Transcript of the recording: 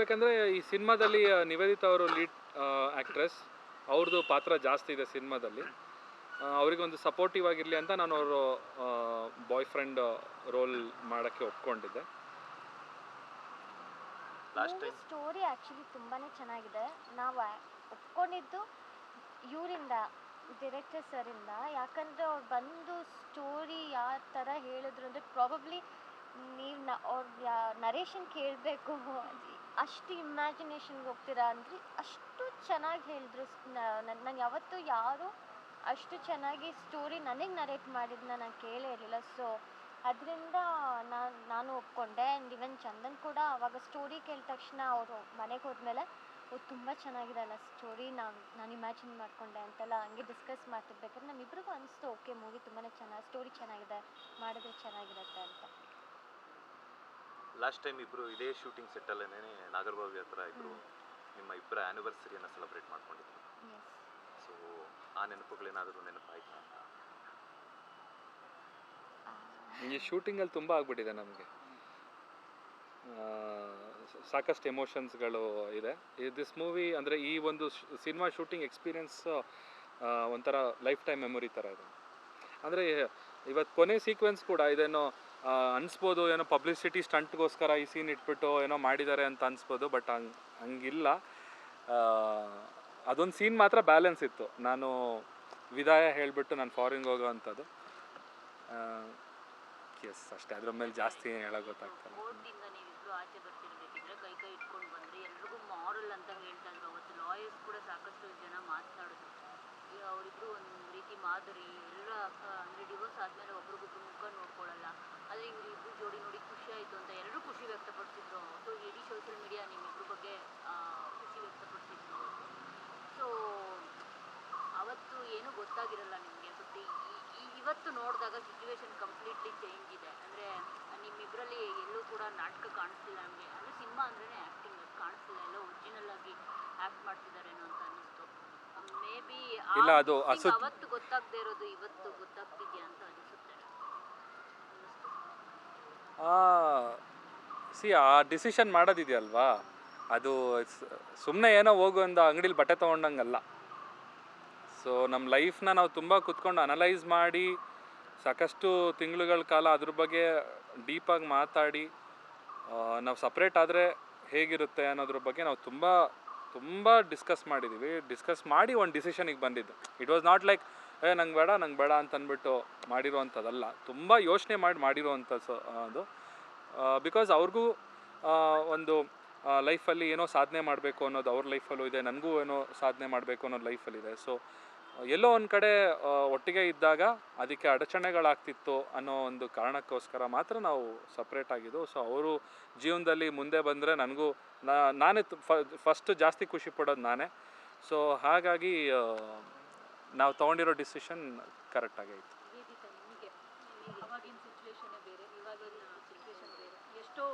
ಹೇಳ್ಬೇಕಂದ್ರೆ ಈ ಸಿನಿಮಾದಲ್ಲಿ ನಿವೇದಿತಾ ಅವರು ಲೀಡ್ ಆಕ್ಟ್ರೆಸ್ ಅವ್ರದ್ದು ಪಾತ್ರ ಜಾಸ್ತಿ ಇದೆ ಸಿನಿಮಾದಲ್ಲಿ. ಅವರಿಗೊಂದು ಸಪೋರ್ಟಿವ್ ಆಗಿರಲಿ ಅಂತ ನಾನು ಅವರು ಬಾಯ್ ಫ್ರೆಂಡ್ ರೋಲ್ ಮಾಡೋಕ್ಕೆ ಒಪ್ಕೊಂಡಿದ್ದೆ. ಸ್ಟೋರಿ ಆ್ಯಕ್ಚುಲಿ ತುಂಬಾ ಚೆನ್ನಾಗಿದೆ. ನಾವು ಒಪ್ಕೊಂಡಿದ್ದು ಇವರಿಂದ ಡೈರೆಕ್ಟರ್ ಸರಿಂದ ಯಾಕಂದರೆ ಅವ್ರು ಬಂದು ಸ್ಟೋರಿ ಯಾವ ಥರ ಹೇಳಿದ್ರು ಅಂದರೆ ಪ್ರಾಬಬ್ಲಿ ನೀವು ನ ಅವ್ರ ನರೇಶನ್ ಕೇಳಬೇಕು ಅಷ್ಟು ಇಮ್ಯಾಜಿನೇಷನ್ಗೆ ಹೋಗ್ತೀರಾ ಅಂದರೆ. ಅಷ್ಟು ಚೆನ್ನಾಗಿ ಹೇಳಿದ್ರು ನಾನು ಯಾವತ್ತೂ ಯಾರು ಅಷ್ಟು ಚೆನ್ನಾಗಿ ಸ್ಟೋರಿ ನನಗೆ ನರೇಟ್ ಮಾಡಿದ್ನ ನಾನು ಕೇಳೇ ಇರಲಿಲ್ಲ. ಸೊ ಅದರಿಂದ ನಾನು ನಾನು ಒಪ್ಕೊಂಡೆ ಆ್ಯಂಡ್ ಇವನ್ ಚಂದನ್ ಕೂಡ ಅವಾಗ ಸ್ಟೋರಿ ಕೇಳಿದ ತಕ್ಷಣ ಅವರು ಮನೆಗೆ ಹೋದ್ಮೇಲೆ, ಓ, ತುಂಬ ಚೆನ್ನಾಗಿದೆ ಅಲ್ಲ ಸ್ಟೋರಿ ನಾನು ನಾನು ಇಮ್ಯಾಜಿನ್ ಮಾಡಿಕೊಂಡೆ ಅಂತೆಲ್ಲ, ಹಂಗೆ ಡಿಸ್ಕಸ್ ಮಾಡ್ತಿರ್ಬೇಕಾದ್ರೆ ನಮ್ಮಿಬ್ರಿಗೂ ಅನಿಸ್ತು, ಓಕೆ ಮೂವಿ ತುಂಬಾ ಚೆನ್ನಾಗಿ ಸ್ಟೋರಿ ಚೆನ್ನಾಗಿದೆ, ಮಾಡಿದ್ರೆ ಚೆನ್ನಾಗಿರುತ್ತೆ ಅಂತ. ಲಾಸ್ಟ್ ಟೈಮ್ ಇಬ್ಬರು ಇದೇ ಶೂಟಿಂಗ್ ಸೆಟ್ಟಲ್ಲೇ ನಾಗರಬಾವಿ ಹತ್ರ ಇಬ್ಬರು ನಿಮ್ಮ ಇಬ್ಬರ ಆ್ಯನಿವರ್ಸರಿಯನ್ನು ಸೆಲೆಬ್ರೇಟ್ ಮಾಡ್ಕೊಂಡಿದ್ರು. ಎಸ್ ಸೊ ಆ ನೆನಪುಗಳೇನಾದರೂ ನೆನಪಾಯ್ತು? ಅಂತ ಈ ಶೂಟಿಂಗಲ್ಲಿ ತುಂಬ ಆಗ್ಬಿಟ್ಟಿದೆ ನಮಗೆ. ಸಾಕಷ್ಟು ಎಮೋಷನ್ಸ್ಗಳು ಇದೆ. ಈ ದಿಸ್ ಮೂವಿ ಅಂದರೆ ಈ ಒಂದು ಸಿನಿಮಾ ಶೂಟಿಂಗ್ ಎಕ್ಸ್ಪೀರಿಯನ್ಸ್ ಒಂಥರ ಲೈಫ್ ಟೈಮ್ ಮೆಮೊರಿ ಥರ ಇದೆ. ಅಂದರೆ ಇವತ್ತು ಕೊನೆ ಸೀಕ್ವೆನ್ಸ್ ಕೂಡ ಇದೇನೋ ಅನಿಸ್ಬೋದು, ಏನೋ ಪಬ್ಲಿಸಿಟಿ ಸ್ಟಂಟ್ಗೋಸ್ಕರ ಈ ಸೀನ್ ಇಟ್ಬಿಟ್ಟು ಏನೋ ಮಾಡಿದ್ದಾರೆ ಅಂತ ಅನ್ಸ್ಬೋದು ಬಟ್ ಹಂಗೆ, ಹಂಗಿಲ್ಲ. ಅದೊಂದು ಸೀನ್ ಮಾತ್ರ ಬ್ಯಾಲೆನ್ಸ್ ಇತ್ತು. ನಾನು ವಿದಾಯ ಹೇಳಿಬಿಟ್ಟು ನಾನು ಫಾರಿನ್ಗೆ ಹೋಗೋ ಅಂಥದ್ದು ಎಸ್ ಅಷ್ಟೇ. ಅದ್ರ ಮೇಲೆ ಜಾಸ್ತಿ ಹೇಳೋ ಗೊತ್ತಾಗ್ತಲ್ಲ ಅವರಿಬ್ರು ಒಂದು ಮಾದರಿ, ಎಲ್ಲ ಅಂದರೆ ಡಿವೋರ್ಸ್ ಆದಮೇಲೆ ಒಬ್ರಿಗೊಬ್ರು ಮುಖ ನೋಡ್ಕೊಳ್ಳಲ್ಲ ಆದರೆ ಇವ್ರು ಇಬ್ಬರು ಜೋಡಿ ನೋಡಿ ಖುಷಿ ಆಯಿತು ಅಂತ ಎಲ್ಲರೂ ಖುಷಿ ವ್ಯಕ್ತಪಡಿಸಿದ್ರು. ಸೊ ಇಡೀ ಸೋಷಿಯಲ್ ಮೀಡಿಯಾ ನಿಮ್ಮಿಬ್ರ ಬಗ್ಗೆ ಖುಷಿ ವ್ಯಕ್ತಪಡಿಸಿದ್ರು. ಸೊ ಅವತ್ತು ಏನೂ ಗೊತ್ತಾಗಿರಲ್ಲ ನಿಮಗೆ ಬಟ್ ಈ ಇವತ್ತು ನೋಡಿದಾಗ ಸಿಚುವೇಶನ್ ಕಂಪ್ಲೀಟ್ಲಿ ಚೇಂಜ್ ಇದೆ. ಅಂದರೆ ನಿಮ್ಮಿಬ್ಬರಲ್ಲಿ ಎಲ್ಲೂ ಕೂಡ ನಾಟಕ ಕಾಣಿಸ್ತಿಲ್ಲ ನಮಗೆ. ಅಂದರೆ, ಸಿನಿಮಾ ಅಂದ್ರೇ ಆ್ಯಕ್ಟಿಂಗ್ ಕಾಣಿಸ್ತಿಲ್ಲ. ಎಲ್ಲ ಒರಿಜಿನಲ್ ಆಗಿ ಆ್ಯಕ್ಟ್ ಮಾಡ್ತಿದ್ದಾರೇನೋ ಅಂತ ಇಲ್ಲ, ಅದು ಅನಿಸುತ್ತೆ. ಸಿ ಆ ಡಿಸಿಷನ್ ಮಾಡೋದಿದೆಯಲ್ವಾ? ಅದು ಸುಮ್ಮನೆ ಏನೋ ಹೋಗು ಒಂದು ಅಂಗಡಿಲಿ ಬಟ್ಟೆ ತೊಗೊಂಡಂಗಲ್ಲ. ಸೊ ನಮ್ಮ ಲೈಫ್ನ ನಾವು ತುಂಬ ಕುತ್ಕೊಂಡು ಅನಲೈಸ್ ಮಾಡಿ ಸಾಕಷ್ಟು ತಿಂಗಳುಗಳ ಕಾಲ ಅದ್ರ ಬಗ್ಗೆ ಡೀಪಾಗಿ ಮಾತಾಡಿ ನಾವು ಸಪ್ರೇಟ್ ಆದರೆ ಹೇಗಿರುತ್ತೆ ಅನ್ನೋದ್ರ ಬಗ್ಗೆ ನಾವು ತುಂಬ ತುಂಬ ಡಿಸ್ಕಸ್ ಮಾಡಿದ್ದೀವಿ ಡಿಸ್ಕಸ್ ಮಾಡಿ ಒಂದು ಡಿಸಿಷನಿಗೆ ಬಂದಿದ್ದು. ಇಟ್ ವಾಸ್ ನಾಟ್ ಲೈಕ್ ಏ, ನಂಗೆ ಬೇಡ ನಂಗೆ ಬೇಡ ಅಂತ ಅಂದ್ಬಿಟ್ಟು ಮಾಡಿರುವಂಥದ್ದಲ್ಲ ತುಂಬ ಯೋಚನೆ ಮಾಡಿ ಮಾಡಿರೋವಂಥ ಸೊ ಅದು. ಬಿಕಾಸ್ ಅವ್ರಿಗೂ ಒಂದು ಲೈಫಲ್ಲಿ ಏನೋ ಸಾಧನೆ ಮಾಡಬೇಕು ಅನ್ನೋದು ಅವ್ರ ಲೈಫಲ್ಲೂ ಇದೆ. ನನಗೂ ಏನೋ ಸಾಧನೆ ಮಾಡಬೇಕು ಅನ್ನೋದು ಲೈಫಲ್ಲಿದೆ ಸೊ ಎಲ್ಲೋ ಒಂದು ಕಡೆ ಒಟ್ಟಿಗೆ ಇದ್ದಾಗ ಅದಕ್ಕೆ ಅಡಚಣೆಗಳಾಗ್ತಿತ್ತು ಅನ್ನೋ ಒಂದು ಕಾರಣಕ್ಕೋಸ್ಕರ ಮಾತ್ರ ನಾವು ಸಪ್ರೇಟ್ ಆಗಿದ್ದು ಸೊ ಅವರು ಜೀವನದಲ್ಲಿ ಮುಂದೆ ಬಂದರೆ ನನಗೂ ನಾನೇ ಫಸ್ಟ್ ಜಾಸ್ತಿ ಖುಷಿ ಪಡೋದು ನಾನೇ. ಸೊ ಹಾಗಾಗಿ ನಾವು ತೊಗೊಂಡಿರೋ ಡಿಸಿಷನ್ ಕರೆಕ್ಟಾಗಿ ಆಯಿತು ಎಷ್ಟೋ